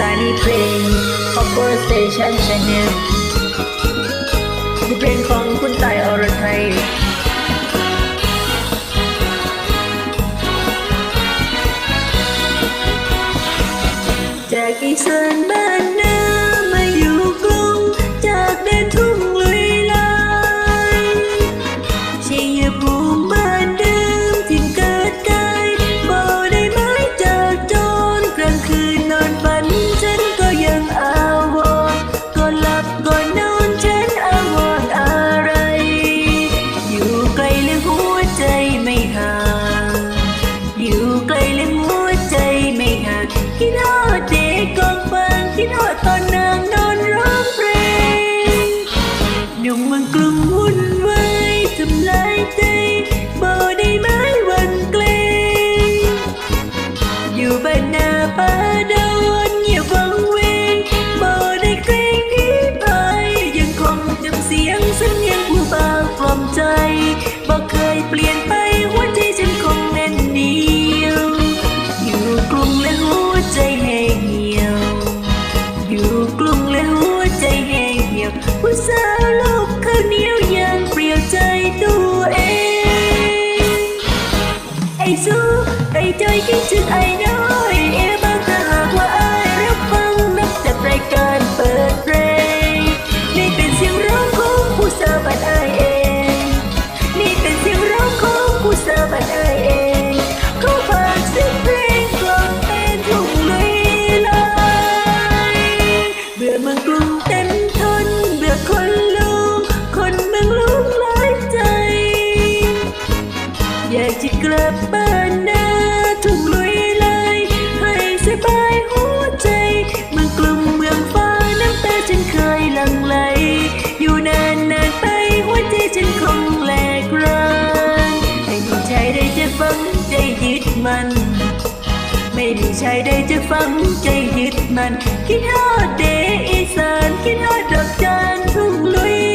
sunny plain, conversation channel. เปลี่ยนไป มัน ไม่มีชายใดจะฟังใจยึดมัน คิดฮอดเดอีสานคิดฮอดดอกจันทุ่งลุย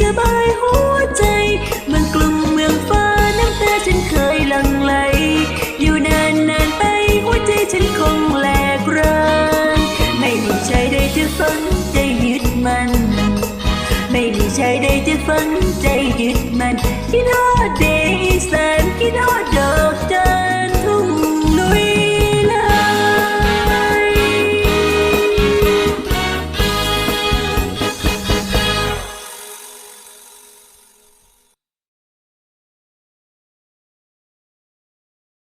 สบายหัวใจ มันกลุ่มเมืองฟ้าน้ำตาฉันเคยหลั่งไหล อยู่นานนานไปหัวใจฉันคงแหลกรานไม่มีใจใด้จะฝังใจยึดมัน ไม่มีใจใด้จะฝังใจยึดมันที่นอเดย